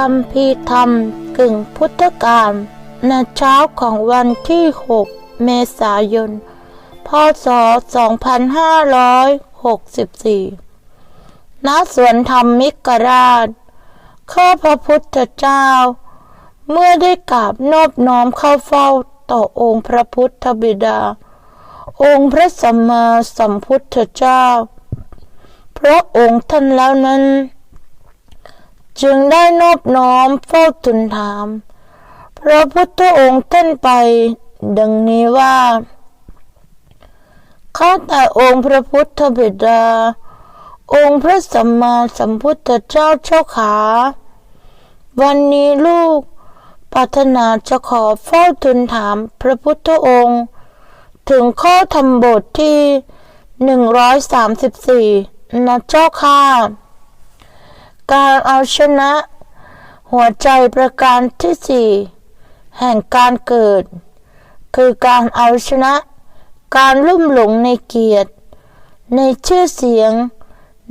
คำพีธรรมกึ่งพุทธกาลในเช้าของวันที่6 เมษายน พศ 2564 ณ สวนธรรมมิกราช ข้าพระพุทธเจ้า เมื่อได้กราบนอบน้อมเข้าเฝ้าต่อองค์พระพุทธบิดา องค์พระสัมมาสัมพุทธเจ้า พระองค์ท่านแล้วนั้น จึงได้นอบน้อมเฝ้าทูลถาม พระพุทธองค์ท่านไป ดังนี้ว่า ข้าแต่องค์พระพุทธบิดา องค์พระสัมมาสัมพุทธเจ้าเจ้าขา วันนี้ลูกปรารถนาจะขอเฝ้าทูลถามพระพุทธองค์ ถึงข้อธรรมบทที่ 134 นะเจ้าค่ะ การเอาชนะ หัวใจประการที่สี่แห่งการเกิด คือการเอาชนะ การลุ่มหลงในเกียรติ ในชื่อเสียง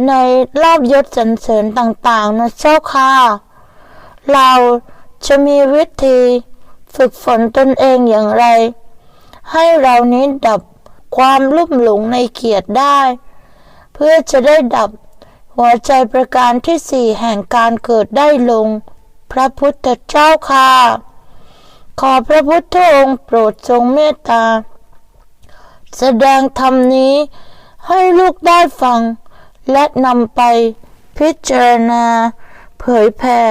ในลาบยศสรรเสริญต่างๆนะเจ้าค่ะ เราจะมีวิธีฝึกฝนตนเองอย่างไร ให้เรานี้ดับความลุ่มหลงในเกียรติได้ เพื่อจะได้ดับหัวใจประการที่สี่แห่งการเกิดได้ลง พระพุทธเจ้าค่ะ ขอพระพุทธองค์โปรดทรงเมตตา แสดงธรรมนี้ให้ลูกได้ฟัง และนำไปพิจารณา เผยแผ่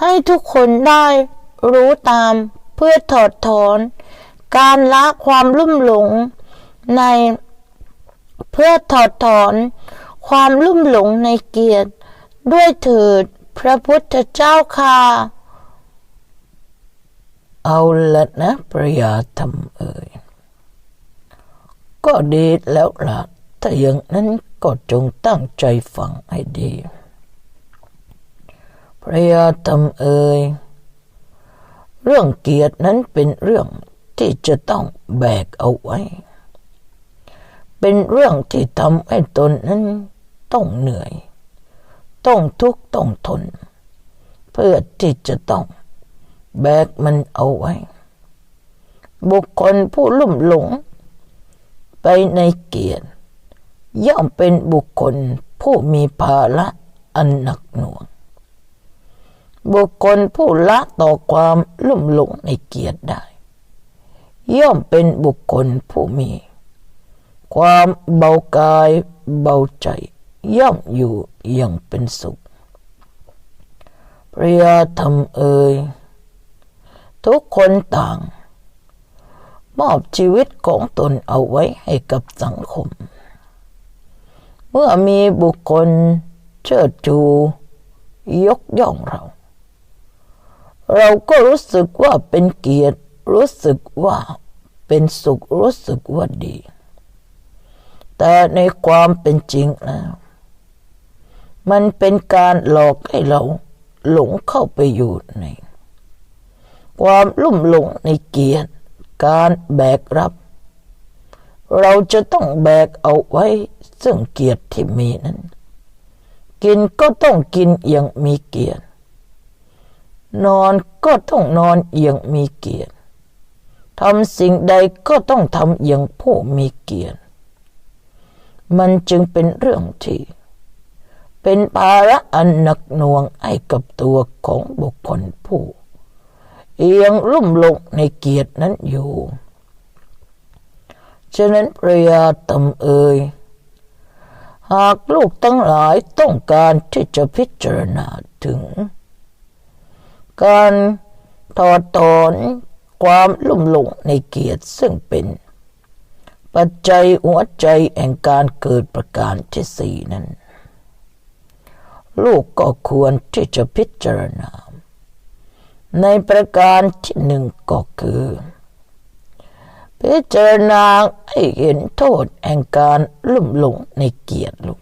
ให้ทุกคนได้รู้ตามเพื่อถอดถอน การละความลุ่มหลง ในเพื่อถอดถอน ความลุ่มหลงในเกียรติ ด้วยเถิดพระพุทธเจ้าค่ะ เอาละนะปริยาธรรมเอ่ย ก็ดีแล้วล่ะ ถ้าอย่างนั้นก็จงตั้งใจฟังให้ดีปริยาธรรมเอ่ย เรื่องเกียรตินั้นเป็นเรื่องที่จะต้องแบกเอาไว้ เป็นเรื่องที่ทำให้ตนนั้นต้องเหนื่อย ต้องทุกข์ต้องทน เพื่อที่จะต้อง แบกมันเอาไว้ บุคคลผู้ลุ่มหลง ไปในเกียรติย่อมเป็นบุคคลผู้มีภาระอันหนักหน่วง บุคคลผู้ละต่อความลุ่มหลงในเกียรติได้ ย่อมเป็นบุคคลผู้มี ความเบากายเบาใจ ย่อมอยู่อย่างเป็นสุขพระยาธรรมเอ่ย ทุกคนต่าง มอบชีวิตของตนเอาไว้ให้กับสังคม เมื่อมีบุคคลเชิดชู ยกย่องเรา เราก็รู้สึกว่าเป็นเกียรติ รู้สึกว่าเป็นสุข รู้สึกว่าดี แต่ในความเป็นจริงแล้วมันเป็นการหลอกให้เราหลงเข้าไปอยู่ใน ความลุ่มหลงในเกียรติ การแบกรับ เราจะต้องแบกเอาไว้ ซึ่งเกียรติที่มีนั้น กินก็ต้องกินอย่างมีเกียรติ นอนก็ต้องนอนอย่างมีเกียรติทำสิ่งใดก็ต้องทำอย่างผู้มีเกียรติ มันจึงเป็นเรื่องที่ เป็นภาระอันหนักหน่วงให้กับตัวของบุคคลผู้ เอียงลุ่มหลงในเกียรตินั้นอยู่ ฉะนั้นปริยาตำเอ่ยหากลูกทั้งหลายต้องการที่จะพิจารณาถึง การถอดถอนความลุ่มหลงในเกียรติซึ่งเป็น ปัจจัยหัวใจแห่งการเกิดประการที่สี่นั้น ลูกก็ควรที่จะพิจารณา ในประการที่หนึ่งก็คือพิจารณาให้เห็นโทษแห่งการลุ่มหลงในเกียรติลูก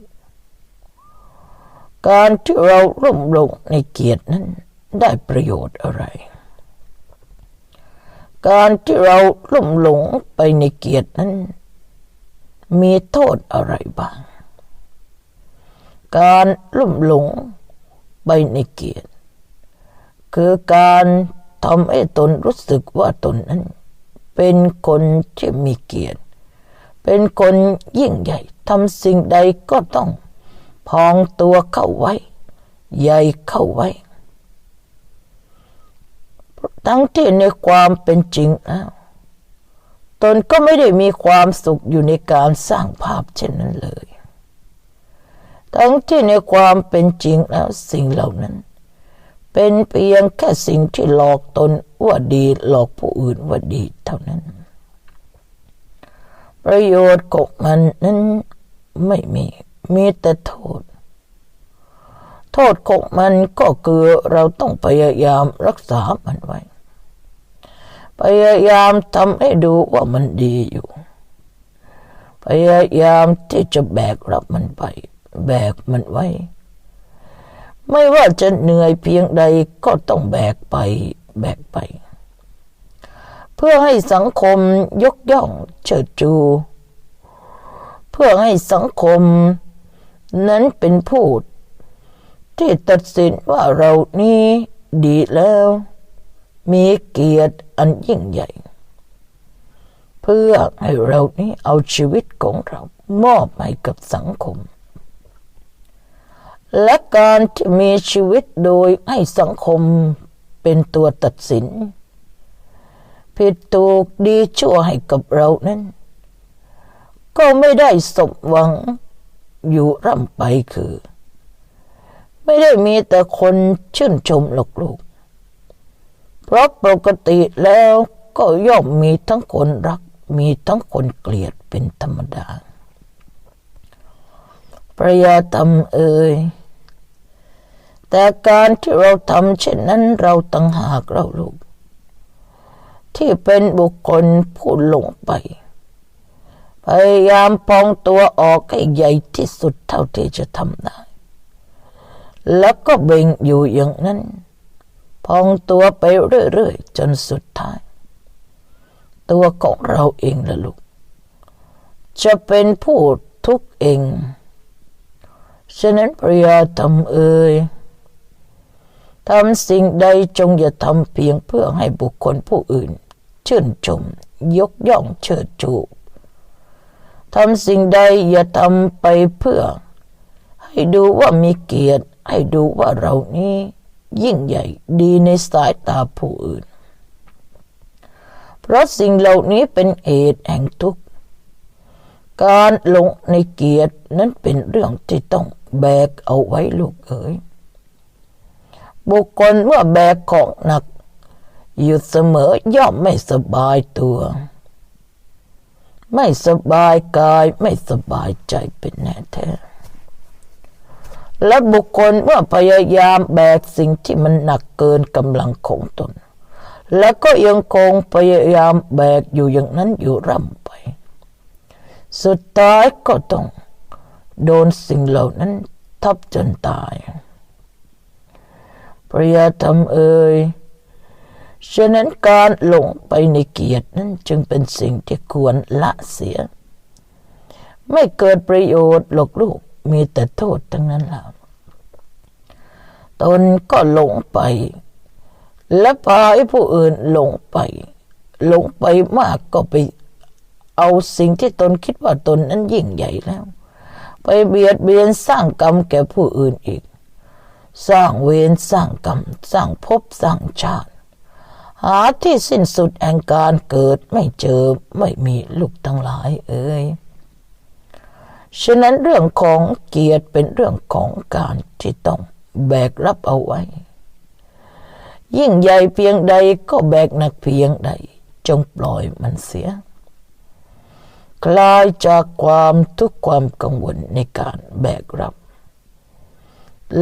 การที่เราลุ่มหลงในเกียรตินั้นได้ประโยชน์อะไร การที่เราลุ่มหลงไปในเกียรตินั้น มีโทษอะไรบ้าง การลุ่มหลงไปในเกียรติ คือการทำให้ตนรู้สึกว่าตนนั้น เป็นคนที่มีเกียรติ เป็นคนยิ่งใหญ่ทำสิ่งใดก็ต้อง พองตัวเข้าไว้ ใหญ่เข้าไว้ ทั้งที่ในความเป็นจริงแล้วตนก็ไม่ได้มีความสุขอยู่ในการสร้างภาพเช่นนั้นเลย ทั้งที่ในความเป็นจริงแล้วสิ่งเหล่านั้น เป็นเพียงแค่สิ่งที่หลอกตนว่าดีหลอกผู้อื่นว่าดีเท่านั้น ประโยชน์ของมันนั้นไม่มีมีแต่โทษ โทษของมันก็คือเราต้องพยายามรักษามันไว้ พยายามทำให้ดูว่ามันดีอยู่ พยายามที่จะแบกรับมันไป แบกมันไว้ ไม่ว่าจะเหนื่อยเพียงใดก็ต้องแบกไปแบกไป เพื่อให้สังคมยกย่องเชิดชู เพื่อให้สังคม นั้นเป็นผู้ที่ตัดสินว่าเรานี้ดีแล้ว มีเกียรติอันยิ่งใหญ่ เพื่อให้เรานี้เอาชีวิตของเรามอบให้กับสังคม และการที่มีชีวิตโดยให้สังคมเป็นตัวตัดสิน ผิดถูกดีชั่วให้กับเรานั้น ก็ไม่ได้สมหวังอยู่ร่ำไปคือ ไม่ได้มีแต่คนชื่นชมหลอกลูก เพราะปกติแล้วก็ย่อมมีทั้งคนรักมีทั้งคนเกลียดเป็นธรรมดา ประยาธรรมเอ่ย แต่การที่เราทำเช่นนั้นเราตั้งหากเราลูก ที่เป็นบุคคลผู้หลงไป พยายามปองตัวออกให้ใหญ่ที่สุดเท่าที่จะทำได้ แล้วก็เบ่งอยู่อย่างนั้น พองตัวไปเรื่อยๆ จนสุดท้าย ตัวของเราเองละลูก จะเป็นผู้ทุกข์เองฉะนั้นพระยาทำเอ่ย ทำสิ่งใดจงอย่าทำเพียงเพื่อให้บุคคลผู้อื่น ชื่นชม ยกย่องเชิดชูทำสิ่งใดอย่าทำไปเพื่อ ให้ดูว่ามีเกียรติ ให้ดูว่าเรานี้ยิ่งใหญ่ดีในสายตาผู้อื่น เพราะสิ่งเหล่านี้เป็นเหตุแห่งทุกข์ การหลงในเกียรตินั้นเป็นเรื่องที่ต้องแบกเอาไว้ลูกเอ๋ย บุคคลเมื่อแบกของหนัก อยู่เสมอย่อมไม่สบายตัว ไม่สบายกายไม่สบายใจเป็นแน่แท้และบุคคลเมื่อพยายามแบกสิ่งที่มันหนักเกินกำลังของตน และก็ยังคงพยายามแบกอยู่อย่างนั้นอยู่ร่ำไป สุดท้ายก็ต้องโดนสิ่งเหล่านั้นทับจนตาย พระยาธรรมเอ่ยฉะนั้นการหลงไปในเกียรตินั้นจึงเป็นสิ่งที่ควรละเสีย ไม่เกิดประโยชน์หรอกลูกมีแต่โทษทั้งนั้นแหละตนก็หลงไป และพาให้ผู้อื่นหลงไป หลงไปมากก็ไปเอาสิ่งที่ตนคิดว่าตนนั้นยิ่งใหญ่แล้ว ไปเบียดเบียนสร้างกรรมแก่ผู้อื่นอีก สร้างเวรสร้างกรรมสร้างภพสร้างชาติ หาที่สิ้นสุดแห่งการเกิดไม่เจอไม่มีลูกทั้งหลายเอ่ยฉะนั้นเรื่องของเกียรติเป็นเรื่องของการที่ต้องแบกรับเอาไว้ ยิ่งใหญ่เพียงใดก็แบกหนักเพียงใด จงปล่อยมันเสีย คลายจากความทุกข์ความกังวลในการแบกรับ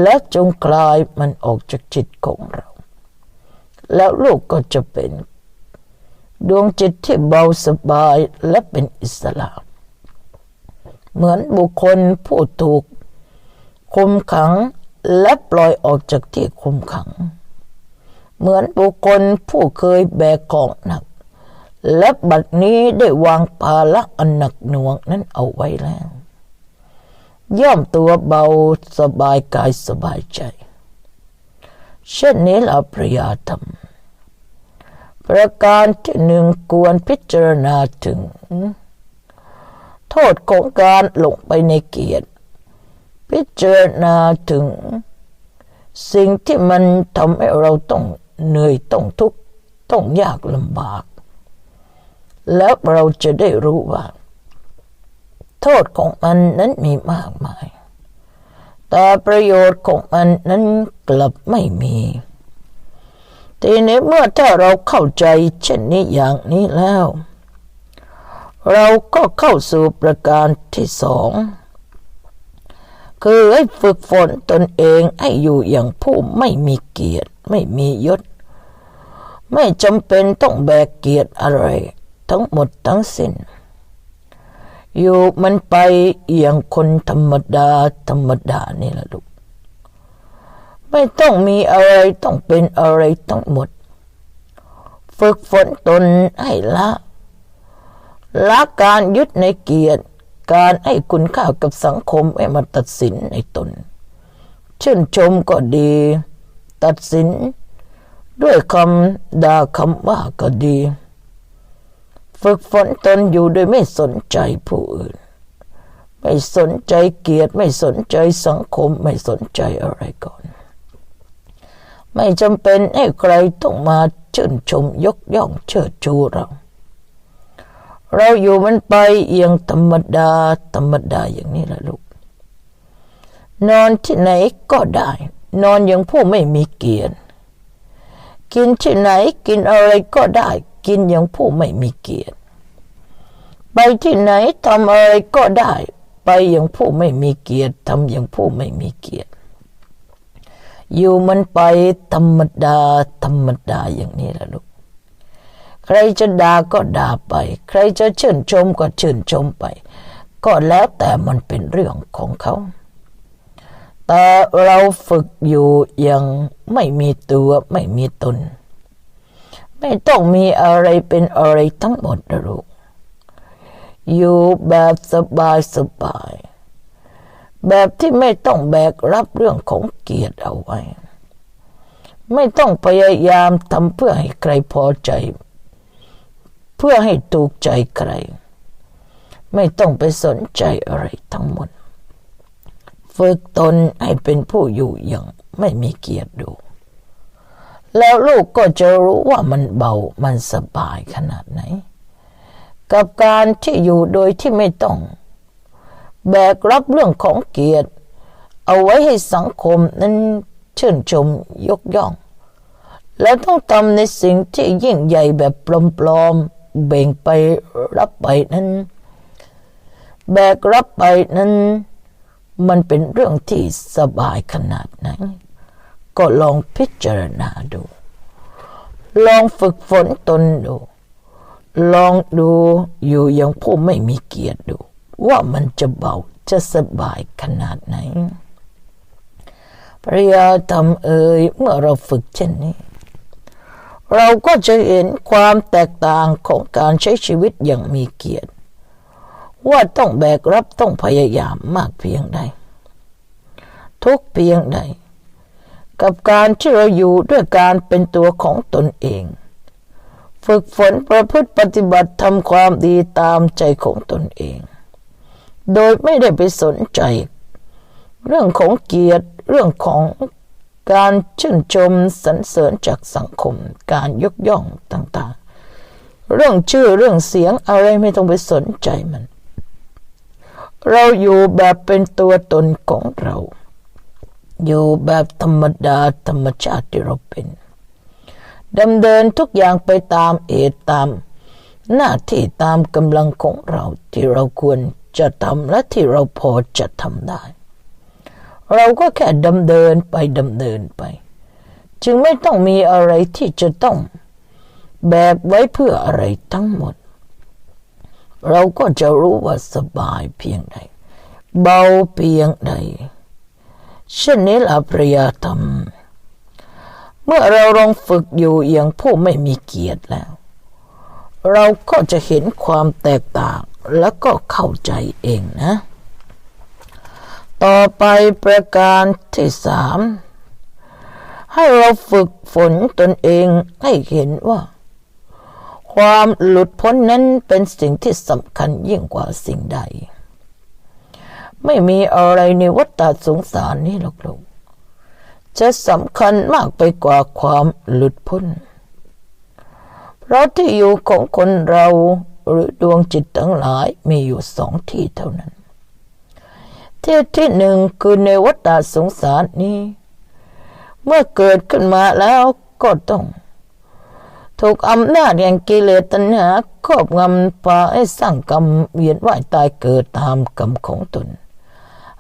และจงคลายมันออกจากจิตของเรา แล้วลูกก็จะเป็น ดวงจิตที่เบาสบายและเป็นอิสระ เหมือนบุคคลผู้ถูกคุมขังและปล่อยออกจากที่คุมขัง เหมือนบุคคลผู้เคยแบกของหนัก และบัดนี้ได้วางภาระอันหนักหน่วงนั้นเอาไว้แล้ว ย่อมตัวเบาสบายกายสบายใจ เช่นนี้ละพระยาธรรม ประการที่หนึ่งควรพิจารณาถึง โทษของการหลงไปในเกียรติ พิจารณาถึง สิ่งที่มันทำให้เราต้องเหนื่อยต้องทุกข์ต้องยากลำบาก แล้วเราจะได้รู้ว่า โทษของมันนั้นมีมากมาย แต่ประโยชน์ของมันนั้นกลับไม่มี ทีนี้เมื่อถ้าเราเข้าใจเช่นนี้อย่างนี้แล้ว เราก็เข้าสู่ประการที่สองคือให้ฝึกฝนตนเองให้อยู่อย่างผู้ไม่มีเกียรติ ไม่มียศ ไม่จำเป็นต้องแบกเกียรติอะไร ทั้งหมดทั้งสิ้น อยู่มันไปอย่างคนธรรมดา ธรรมดานี่แหละลูก ไม่ต้องมีอะไรต้องเป็นอะไรทั้งหมด ฝึกฝนตนให้ละละการยึดในเกียรติ การให้คุณค่ากับสังคมให้มาตัดสินในตน ชื่นชมก็ดี ตัดสิน ด้วยคำด่าคำว่าก็ดี ฝึกฝนตนอยู่โดยไม่สนใจผู้อื่น ไม่สนใจเกียรติไม่สนใจสังคมไม่สนใจอะไรก่อน ไม่จำเป็นให้ใครต้องมาชื่นชมยกย่องเชิดชูเรา เราอยู่มันไปเอียงธรรมดาธรรมดาอย่างนี้แหละลูก นอนที่ไหนก็ได้ นอนอย่างผู้ไม่มีเกียรติกินที่ไหนกินอะไรก็ได้ กินอย่างผู้ไม่มีเกียรติ ไปที่ไหนทำอะไรก็ได้ ไปอย่างผู้ไม่มีเกียรติทำอย่างผู้ไม่มีเกียรติ อยู่มันไปธรรมดาธรรมดาอย่างนี้ละลูกใครจะด่าก็ด่าไป ใครจะชื่นชมก็ชื่นชมไป ก็แล้วแต่มันเป็นเรื่องของเขาแต่เราฝึกอยู่อย่างไม่มีตัวไม่มีตน ไม่ต้องมีอะไรเป็นอะไรทั้งหมดนะลูก อยู่แบบสบายสบาย แบบที่ไม่ต้องแบกรับเรื่องของเกียรติเอาไว้ ไม่ต้องพยายามทำเพื่อให้ใครพอใจ เพื่อให้ถูกใจใคร ไม่ต้องไปสนใจอะไรทั้งหมด ฝึกตนให้เป็นผู้อยู่อย่างไม่มีเกียรติดู แล้วลูกก็จะรู้ว่ามันเบามันสบายขนาดไหน กับการที่อยู่โดยที่ไม่ต้อง แบกรับเรื่องของเกียรติ เอาไว้ให้สังคมนั้นชื่นชมยกย่อง แล้วต้องทำในสิ่งที่ยิ่งใหญ่แบบปลอมๆเบ่งไปรับไปนั้น แบกรับไปนั้น มันเป็นเรื่องที่สบายขนาดไหน ก็ลองพิจารณาดู ลองฝึกฝนตนดู ลองดูอยู่อย่างผู้ไม่มีเกียรติดู ว่ามันจะเบาจะสบายขนาดไหนปริยาธรรมเอ่ยเมื่อเราฝึกเช่นนี้ เราก็จะเห็นความแตกต่างของการใช้ชีวิตอย่างมีเกียรติ ว่าต้องแบกรับต้องพยายามมากเพียงใดทุกเพียงใด กับการที่เราอยู่ด้วยการเป็นตัวของตนเอง ฝึกฝนประพฤติปฏิบัติทำความดีตามใจของตนเอง โดยไม่ได้ไปสนใจ เรื่องของเกียรติเรื่องของการชื่นชมสรรเสริญจากสังคม การยกย่องต่างๆ เรื่องชื่อเรื่องเสียงอะไรไม่ต้องไปสนใจมัน เราอยู่แบบเป็นตัวตนของเรา อยู่แบบธรรมดาธรรมชาติที่เราเป็นดำเนินทุกอย่างไปตามเหตุตาม หน้าที่ตามกำลังของเราที่เราควรจะทำและที่เราพอจะทำได้ เราก็แค่ดำเนินไปดำเนินไป จึงไม่ต้องมีอะไรที่จะต้องแบกไว้เพื่ออะไรทั้งหมด เราก็จะรู้ว่าสบายเพียงใด เบาเพียงใด เช่นนี้ละพระยาธรรม เมื่อเราลองฝึกอยู่อย่างผู้ไม่มีเกียรติแล้ว เราก็จะเห็นความแตกต่างแล้วก็เข้าใจเองนะ ต่อไปประการที่สามให้เราฝึกฝนตนเองให้เห็นว่า ความหลุดพ้นนั้นเป็นสิ่งที่สำคัญยิ่งกว่าสิ่งใด ไม่มีอะไรในวัฏฏะสงสารนี้หรอกลูกจะสำคัญมากไปกว่าความหลุดพ้น เพราะที่อยู่ของคนเราหรือดวงจิตทั้งหลายมีอยู่สองที่เท่านั้น ที่ที่หนึ่งคือในวัฏฏะสงสารนี้ เมื่อเกิดขึ้นมาแล้วก็ต้อง ถูกอำนาจแห่งกิเลสตัณหาครอบงำพาให้สร้างกรรมเวียนว่ายตายเกิดตามกรรมของตน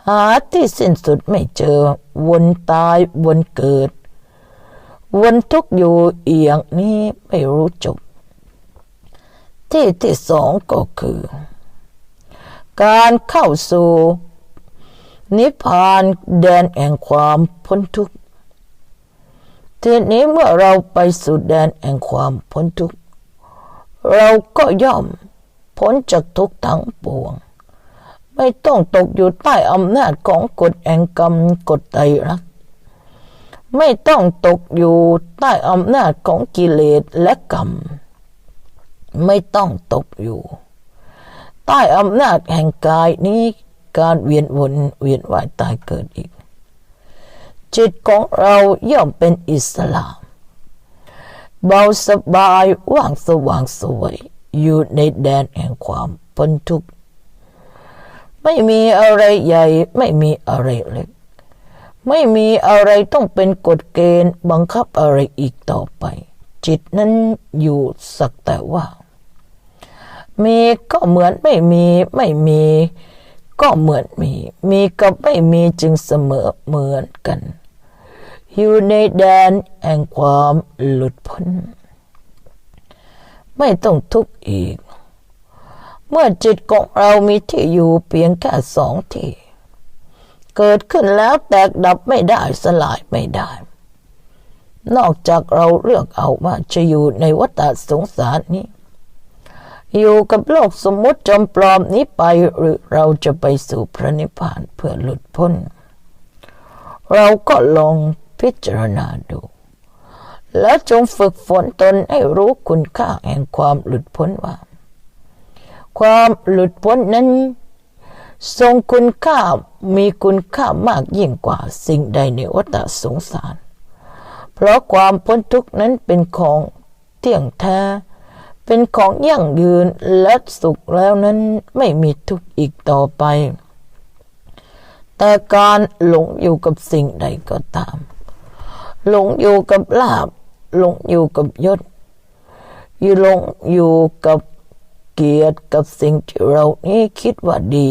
หาที่สิ้นสุดไม่เจอ วนตายวนเกิด วนทุกข์อยู่เอียงนี้ไม่รู้จบ ที่ที่สองก็คือ การเข้าสู่ นิพพานแดนแห่งความพ้นทุกข์ทีนี้เมื่อเราไปสู่แดนแห่งความพ้นทุกข์เราก็ย่อมพ้นจากทุกทั้งปวง ไม่ต้องตกอยู่ใต้อำนาจของกฎแห่งกรรมกฎไตรลักษณ์ไม่ต้องตกอยู่ใต้อำนาจของกิเลสและกรรม ไม่ต้องตกอยู่ ใต้อำนาจแห่งกายนี้การเวียนวนเวียนว่ายตายเกิดอีก จิตของเราย่อมเป็นอิสระเบาสบายว่างสว่างสวย อยู่ในแดนแห่งความพ้นทุกข์ ไม่มีอะไรใหญ่ ไม่มีอะไรเล็ก ไม่มีอะไรต้องเป็นกฎเกณฑ์บังคับอะไรอีกต่อไป จิตนั้นอยู่สักแต่ว่า มีก็เหมือนไม่มีไม่มี ก็เหมือนมี มีกับไม่มีจึงเสมอเหมือนกัน อยู่ในแดนแห่งความหลุดพ้น ไม่ต้องทุกข์อีก เมื่อจิตของเรามีที่อยู่เพียงแค่สองที่ เกิดขึ้นแล้วแตกดับไม่ได้สลายไม่ได้ นอกจากเราเลือกเอาว่าจะอยู่ในวัฏสงสารนี้ อยู่กับโลกสมมุติจอมปลอมนี้ไปหรือเราจะไปสู่พระนิพพานเพื่อหลุดพ้น เราก็ลองพิจารณาดูและจงฝึกฝนตนให้รู้คุณค่าแห่งความหลุดพ้นว่า ความหลุดพ้นนั้น ทรงคุณค่ามีคุณค่ามากยิ่งกว่าสิ่งใดในวัฏสงสาร เพราะความพ้นทุกข์นั้นเป็นของเที่ยงแท้ เป็นของยั่งยืนและสุขแล้วนั้นไม่มีทุกข์อีกต่อไป แต่การหลงอยู่กับสิ่งใดก็ตาม หลงอยู่กับลาบ หลงอยู่กับยศอยู่หลงอยู่กับ เกียรติกับสิ่งที่เรานี้คิดว่าดี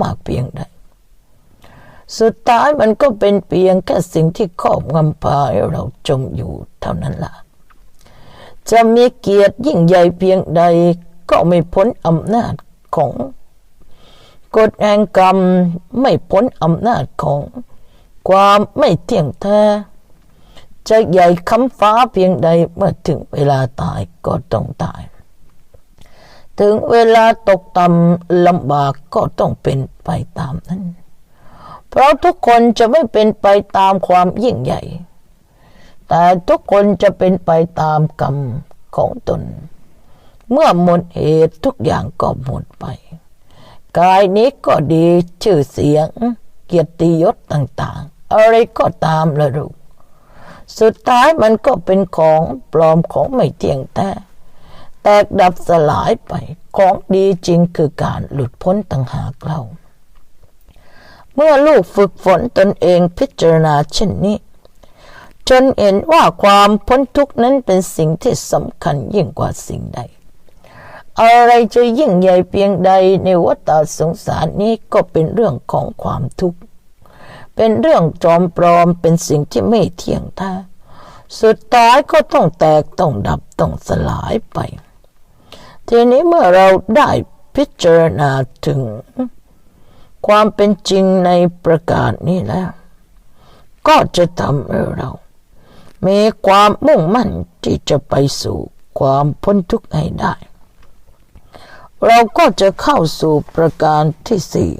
มากเพียงใดสุดท้ายมันก็เป็นเพียงแค่สิ่งที่ครอบงำพาให้เราจมอยู่เท่านั้นล่ะ จะมีเกียรติยิ่งใหญ่เพียงใดก็ไม่พ้นอำนาจของกฎแห่งกรรมไม่พ้นอำนาจของความไม่เที่ยงแท้จะใหญ่คำฟ้าเพียงใดเมื่อถึงเวลาตายก็ต้องตาย ถึงเวลาตกต่ำลำบากก็ต้องเป็นไปตามนั้น เพราะทุกคนจะไม่เป็นไปตามความยิ่งใหญ่ แต่ทุกคนจะเป็นไปตามกรรมของตน เมื่อหมดเหตุทุกอย่างก็หมดไป กายนี้ก็ดีชื่อเสียง เกียรติยศต่างๆ อะไรก็ตามละลูกสุดท้ายมันก็เป็นของปลอมของไม่เที่ยงแท้ แตกดับสลายไป ของดีจริงคือการหลุดพ้นต่างหากเรา เมื่อลูกฝึกฝนตนเองพิจารณาเช่นนี้ จนเห็นว่าความพ้นทุกข์นั้นเป็นสิ่งที่สำคัญยิ่งกว่าสิ่งใด อะไรจะยิ่งใหญ่เพียงใดในวัฏสงสารนี้ก็เป็นเรื่องของความทุกข์ เป็นเรื่องจอมปลอมเป็นสิ่งที่ไม่เที่ยงแท้สุดท้ายก็ต้องแตกต้องดับต้องสลายไป ทีนี้เมื่อเราได้พิจารณาถึง ความเป็นจริงในประกาศนี้แล้ว ก็จะทำให้เรา มีความมุ่งมั่นที่จะไปสู่ความพ้นทุกข์ให้ได้ เราก็จะเข้าสู่ประการที่สี่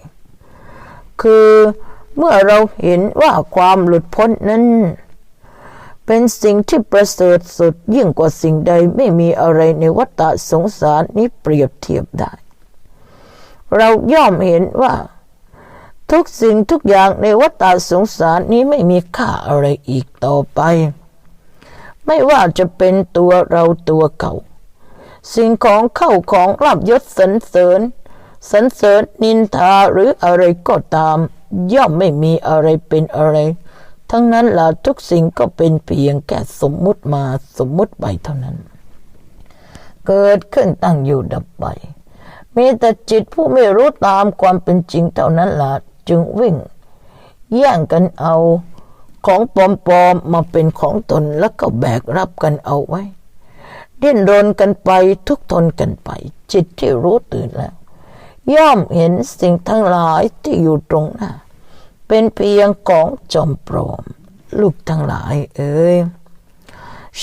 คือเมื่อเราเห็นว่าความหลุดพ้นนั้น เป็นสิ่งที่ประเสริฐสุดยิ่งกว่าสิ่งใดไม่มีอะไรในวัฏสงสารนี้เปรียบเทียบได้ เราย่อมเห็นว่า ทุกสิ่งทุกอย่างในวัฏสงสารนี้ไม่มีค่าอะไรอีกต่อไป ไม่ว่าจะเป็นตัวเราตัวเขาสิ่งของเข้าของรับยศสรรเสริญสรรเสริญนินทาหรืออะไรก็ตาม ย่อมไม่มีอะไรเป็นอะไร ทั้งนั้นละทุกสิ่งก็เป็นเพียงแค่สมมุติมาสมมุติไปเท่านั้น เกิดขึ้นตั้งอยู่ดับไป มีแต่จิตผู้ไม่รู้ตามความเป็นจริงเท่านั้นละจึงวิ่ง แย่งกันเอาของปลอมๆมาเป็นของตนแล้วก็แบกรับกันเอาไว้ ดิ้นรนกันไปทุกทนกันไป จิตที่รู้ตื่นแล้ว ย่อมเห็นสิ่งทั้งหลายที่อยู่ตรงหน้า เป็นเพียงของจอมปลอม ลูกทั้งหลายเอ้ย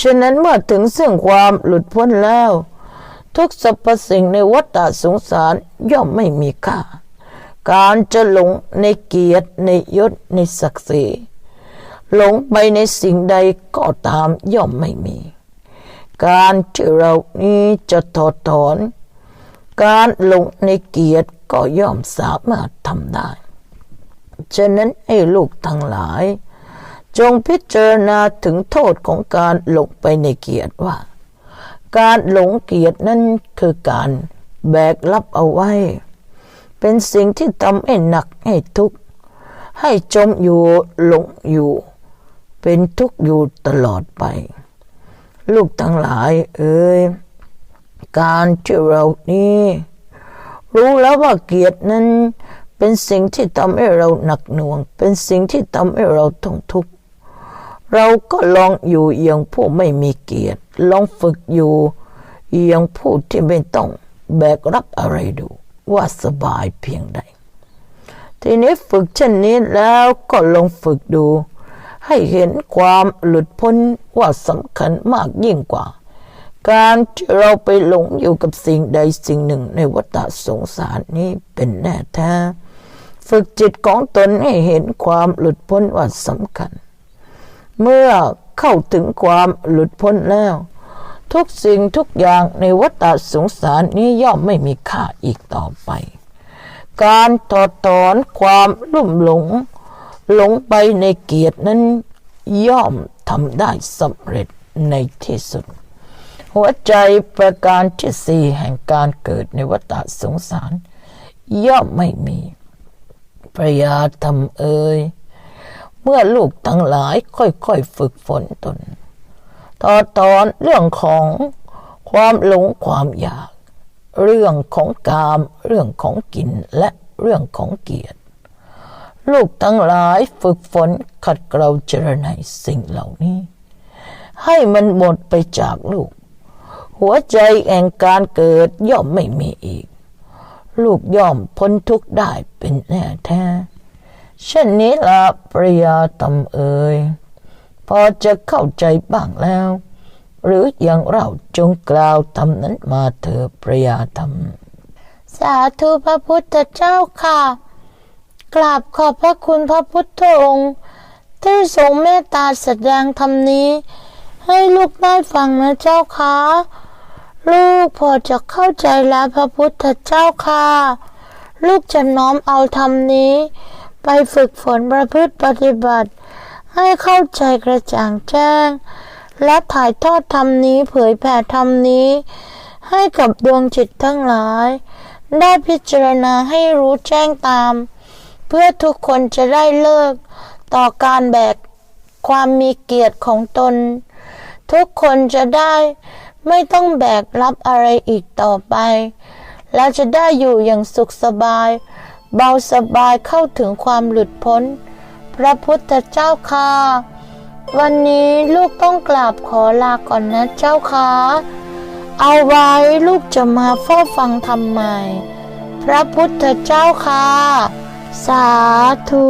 ฉะนั้นเมื่อถึงซึ่งความหลุดพ้นแล้ว ทุกสรรพสิ่งในวัฏสงสารย่อมไม่มีค่า การจะหลงในเกียรติในยศในศักดิ์ศรีหลงไปในสิ่งใดก็ตามย่อมไม่มี การที่เรานี้จะถอดถอน การหลงในเกียรติก็ย่อมสามารถทำได้ ฉะนั้นให้ลูกทั้งหลาย จงพิจารณาถึงโทษของการหลงไปในเกียรติว่า การหลงเกียรตินั้นคือการแบกรับเอาไว้ เป็นสิ่งที่ทำให้หนักให้ทุกข์ให้จมอยู่หลงอยู่ เป็นทุกข์อยู่ตลอดไป ลูกทั้งหลายเอ้ยการที่เรานี้รู้แล้วว่าเกียรตินั้น เป็นสิ่งที่ทำให้เราหนักหน่วง เป็นสิ่งที่ทำให้เราต้องทุกข์เราก็ลองอยู่อย่างผู้ไม่มีเกียรติ ลองฝึกอยู่อย่างผู้ที่ไม่ต้องแบกรับอะไรดู ว่าสบายเพียงใด ทีนี้ฝึกเช่นนี้แล้วก็ลองฝึกดู ให้เห็นความหลุดพ้นว่าสำคัญมากยิ่งกว่า การที่เราไปหลงอยู่กับสิ่งใดสิ่งหนึ่งในวัฏสงสารนี้เป็นแน่แท้ ฝึกจิตของตนให้เห็นความหลุดพ้นว่าสำคัญ เมื่อเข้าถึงความหลุดพ้นแล้ว ทุกสิ่งทุกอย่างในวัฏสงสารนี้ย่อมไม่มีค่าอีกต่อไป การถอดถอนความลุ่มหลง หลงไปในเกียรตินั้นย่อมทำได้สำเร็จในที่สุด หัวใจประการที่สี่แห่งการเกิดในวัฏสงสาร ย่อมไม่มี พระยาธรรมเอ่ยเมื่อลูกทั้งหลายค่อยๆฝึกฝนตนถอดถอนเรื่องของความหลงความอยาก เรื่องของกาม เรื่องของกินและเรื่องของเกียรติ ลูกทั้งหลายฝึกฝนขัดเกลาเจรไนสิ่งเหล่านี้ ให้มันหมดไปจากลูก หัวใจแห่งการเกิดย่อมไม่มีอีก ลูกย่อมพ้นทุกข์ได้เป็นแน่แท้เช่นนี้ละปริยาตำเอ่ยพอจะเข้าใจบ้างแล้ว หรืออย่างเราจงกล่าวทำนั้นมาเถอะปริยาธรรม สาธุพระพุทธเจ้าค่ะ กราบขอบพระคุณพระพุทธองค์ที่ทรงเมตตาแสดงธรรมนี้ ให้ลูกได้ฟังนะเจ้าค่ะ ลูกพอจะเข้าใจแล้วพระพุทธเจ้าค่ะ ลูกจะน้อมเอาธรรมนี้ ไปฝึกฝนประพฤติปฏิบัติ ให้เข้าใจกระจ่างแจ้ง และถ่ายทอดธรรมนี้เผยแผ่ธรรมนี้ ให้กับดวงจิตทั้งหลาย ได้พิจารณาให้รู้แจ้งตาม เพื่อทุกคนจะได้เลิก ต่อการแบกความมีเกียรติของตน ทุกคนจะได้ ไม่ต้องแบกรับอะไรอีกต่อไป แล้วจะได้อยู่อย่างสุขสบาย เบาสบายเข้าถึงความหลุดพ้น พระพุทธเจ้าค่ะวันนี้ลูกต้องกราบขอลาก่อนนะเจ้าค่ะเอาไว้ลูกจะมาเฝ้าฟังทำไมพระพุทธเจ้าค่ะ สาธุ